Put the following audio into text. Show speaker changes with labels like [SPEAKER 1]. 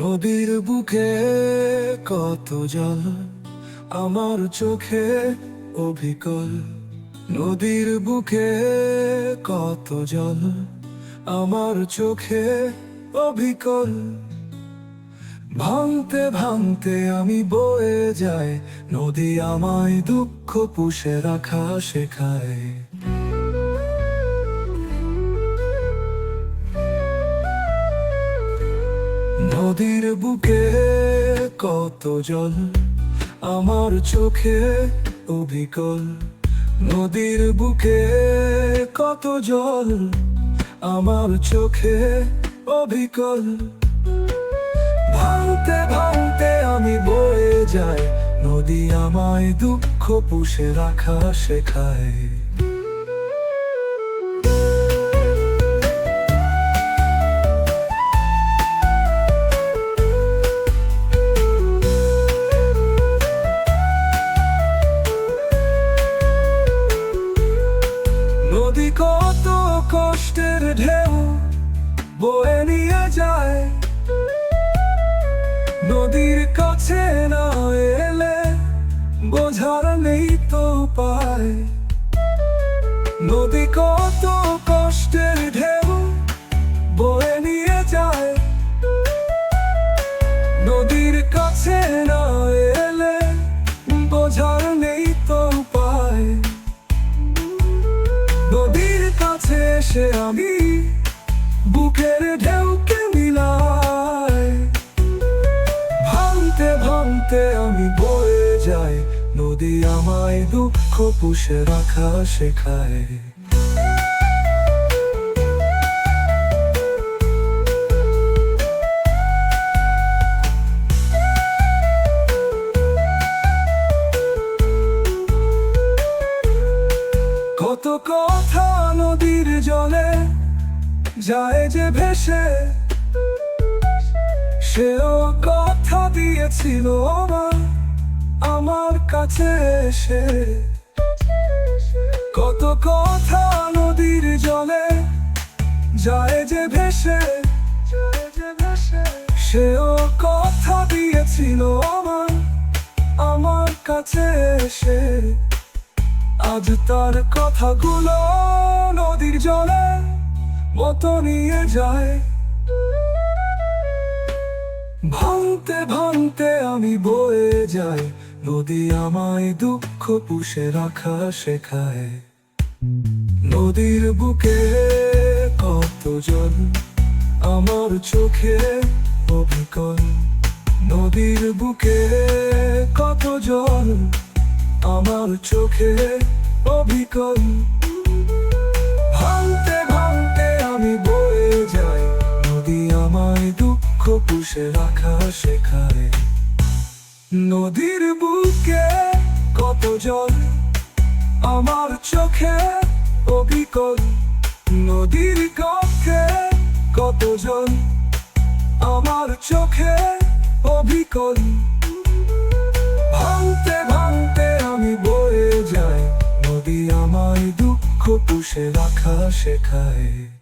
[SPEAKER 1] নদীর বুকে কত জল আমার চোখে অভিকল। নদীর বুকে কত জল আমার চোখে অভিকল। ভাঙতে ভাঙতে আমি বয়ে যাই, নদী আমায় দুঃখ পুষে রাখা শেখায়। নদীর বুকে কত জল, আমার চোখে অভিকল। নদীর বুকে কত জল, আমার চোখে অভিকল। ভাঙতে ভাঙতে আমি বয়ে যাই, নদী আমায় দুঃখ পুষে রাখা শেখায়। কত কষ্টের ঢেউ বয়ে নিয়ে যায়। নদীর কাছে না এলে বোঝার নেই তো পায় নদী কত কষ্টের ঢেউ বয়ে নিয়ে যায়। নদীর কাছে না এসে আমি বুকের ঢেউকে মিলাই। ভাঙতে ভাঙতে আমি বয়ে যাই, নদী আমায় দুঃখ পুষে রাখা শেখায়। কত কথা নদীর জলে যায় যে ভেসে। সেও কথা দিয়েছিল আমার আমার কাছে এসে। কত কথা নদীর জলে যায় যে ভেসে। সেও কথা দিয়েছিল আমার আমার কাছে এসে। আজ তার কথাগুলো নদীর জলে মতো নিয়ে যায়। ভাঙতে ভাঙতে আমি বয়ে যাই, নদী আমায় দুঃখ পুষে রাখা শেখায়। নদীর বুকে কত জল, আমার চোখে অবিকল। নদীর বুকে কত জল, আমার চোখে অবিকল ভাঙতে ভাঙতে আমি বয়ে যাই। নদী আমায় দুঃখ পুষে রাখা শেখায়। নদীর বুকে কত জল, আমার চোখে অবিকল নদীর কক্ষে কত জল, আমার চোখে অবিকল দুঃখ পুষে রাখা শেখায়।